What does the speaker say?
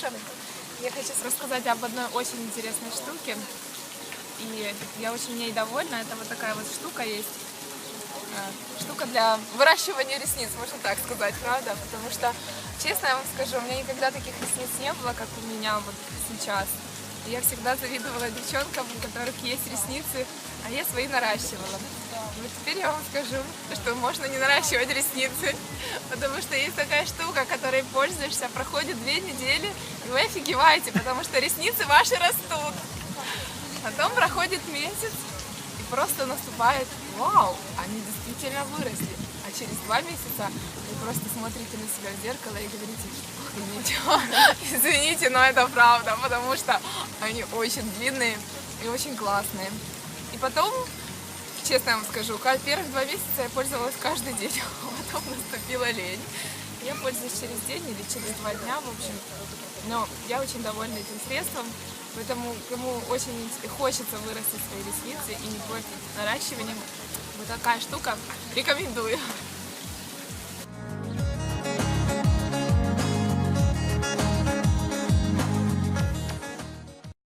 Ксюша. Я хочу рассказать об одной очень интересной штуке. И я очень ей довольна. Это вот такая вот штука есть. Э, Штука для выращивания ресниц, можно так сказать, правда? Потому что, честно я вам скажу, у меня никогда таких ресниц не было, как у меня вот сейчас. Я всегда завидовала девчонкам, у которых есть ресницы, а я свои наращивала. И Вот теперь я вам скажу, что можно не наращивать ресницы, потому что есть такая штука, которой пользуешься, проходит две недели, и вы офигеваете, потому что ресницы ваши растут. Потом проходит месяц, и просто наступает, вау, они действительно выросли. А через два месяца вы просто смотрите на себя в зеркало и говорите, извините, извините, но это правда, потому что они очень длинные и очень классные. И потом, честно вам скажу, ка- первых два месяца я пользовалась каждый день, а потом наступила лень. Я пользуюсь через день или через два дня, в общем. Но я очень довольна этим средством, поэтому кому очень хочется вырастить свои ресницы и не портить наращиванием, вот такая штука, рекомендую.